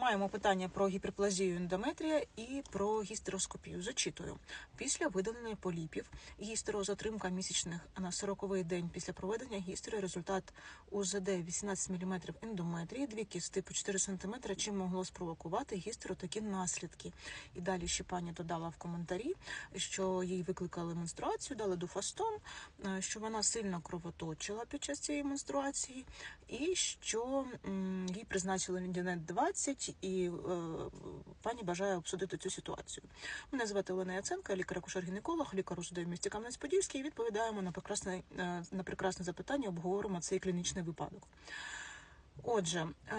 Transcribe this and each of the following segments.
Маємо питання про гіперплазію ендометрія і про гістероскопію. Зачитую. Після видалення поліпів гістерозатримка місячних на 40-й день після проведення гістери результат УЗД 18 мм ендометрії, дві кісти по 4 см, чим могло спровокувати гістеру такі наслідки. І далі ще пані додала в коментарі, що їй викликали менструацію, дали дуфастон, е, що вона сильно кровоточила під час цієї менструації, і що їй призначили ліндінет 20, і е, пані бажає обсудити цю ситуацію. Мене звати Олена Яценка, лікар-акушер-гінеколог, лікар у місті Кам'янець-Подільський. І відповідаємо на прекрасне, е, на прекрасне запитання, обговоримо цей клінічний випадок. Отже, е,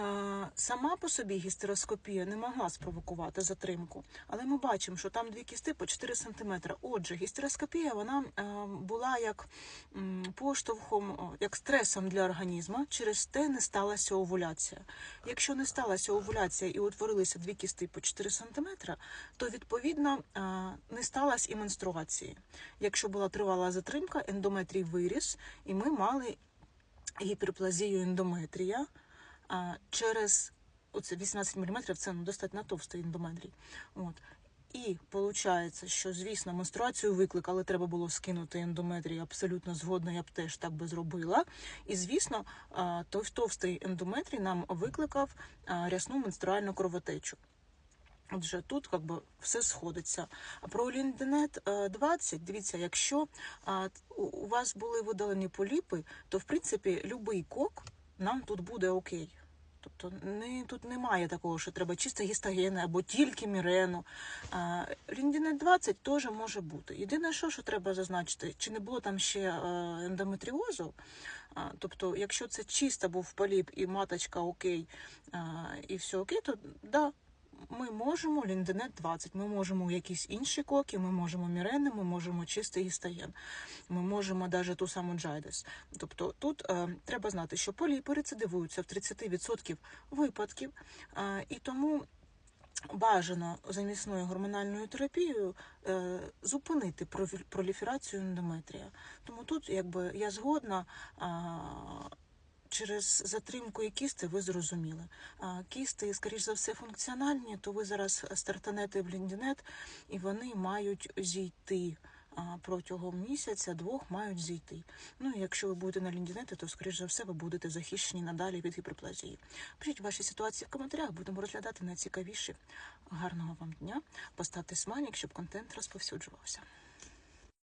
сама по собі гістероскопія не могла спровокувати затримку, але ми бачимо, що там дві кісти по 4 см. Отже, гістероскопія вона е, була як поштовхом, як стресом для організму. Через те не сталася овуляція. Якщо не сталася овуляція і утворилися дві кісти по 4 см, то відповідно е, не сталася і менструації. Якщо була тривала затримка, ендометрій виріс, і ми мали гіперплазію ендометрія а, через оце 18 мм, це ну, достатньо товстий ендометрій. От. І виходить, що, звісно, менструацію викликали, треба було скинути ендометрій, абсолютно згодна, я б теж так би зробила. І, звісно, той товстий ендометрій нам викликав рясну менструальну кровотечу. Отже, тут как би, все сходиться. Про лінденет 20, дивіться, якщо у вас були видалені поліпи, то в принципі будь-який кок нам тут буде окей. Тобто не, тут немає такого, що треба чисто гістогени або тільки мірену. А, Ліндінет 20 теж може бути. Єдине, що, що треба зазначити, чи не було там ще е, ендометріозу. Тобто, якщо це чисто був поліп і маточка окей, і все окей, то да, ми можемо лінденет 20, ми можемо якісь інші коки, ми можемо мірени, ми можемо чистий гістаген, ми можемо навіть ту саму джайдес. Тобто тут е, треба знати, що поліпи рецидивуються в 30% випадків, е, і тому бажано замісною гормональною терапією е, зупинити проліферацію ендометрія. Тому тут, якби я згодна. А, Через затримку і кісти ви зрозуміли. Кісти, скоріш за все, функціональні, то ви зараз стартанете в ліндінет, і вони мають зійти протягом місяця, двох мають зійти. Ну і якщо ви будете на ліндінеті, то скоріш за все ви будете захищені надалі від гіперплазії. Пишіть ваші ситуації в коментарях, будемо розглядати найцікавіші. Гарного вам дня. Поставте смайлик, щоб контент розповсюджувався.